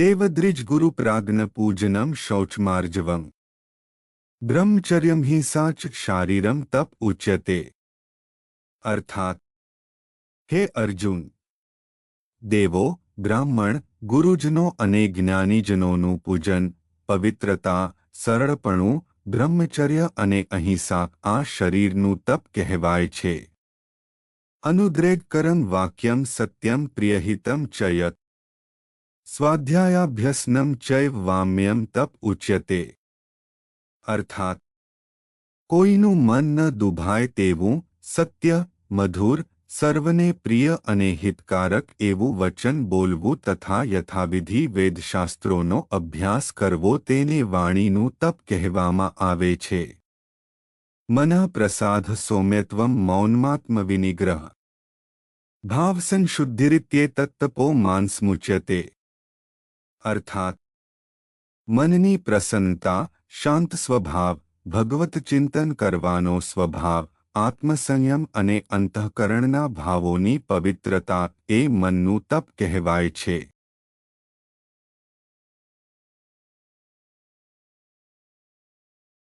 દેવદ્રિજ ગુરુ પ્રાગ્ન પૂજનમ શૌચમાર્જવમ બ્રહ્મચર્યમ હિ સાચ શારીરમ તપ ઉચ્યતે અર્થાત હે અર્જુન દેવો બ્રાહ્મણ ગુરુજનો અને જ્ઞાનીજનોનું પૂજન પવિત્રતા સરળપણું બ્રહ્મચર્ય અને અહિંસા આ શરીરનું તપ કહેવાય છે અનુદ્રેગકરમ વાક્યમ સત્યમ પ્રિયહિતમ ચ યત સ્વાધ્યાયાભ્યસનમ ચૈવ વામ્યમ તપ ઉચ્યતે અર્થાત કોઈનું મન ન દુભાય તેવું સત્ય મધુર સર્વને પ્રિય અને હિતકારક એવું વચન બોલવું તથા યથાવિધિ વેદશાસ્ત્રોનો અભ્યાસ કરવો તેને વાણીનું તપ કહેવામાં આવે છે મનઃ પ્રસાદ સૌમ્યત્વમ મૌનમાત્મવિનિગ્રહ ભાવસંશુદ્ધિરિત્યેતત્તપો માન્સમુચ્યતે અર્થાત, મનની પ્રસન્નતા, શાંત સ્વભાવ, ભગવત ચિંતન કરવાનો સ્વભાવ, આત્મસંયમ અને અંતઃકરણના ભાવોની પવિત્રતા એ મનનું તપ કહેવાય છે.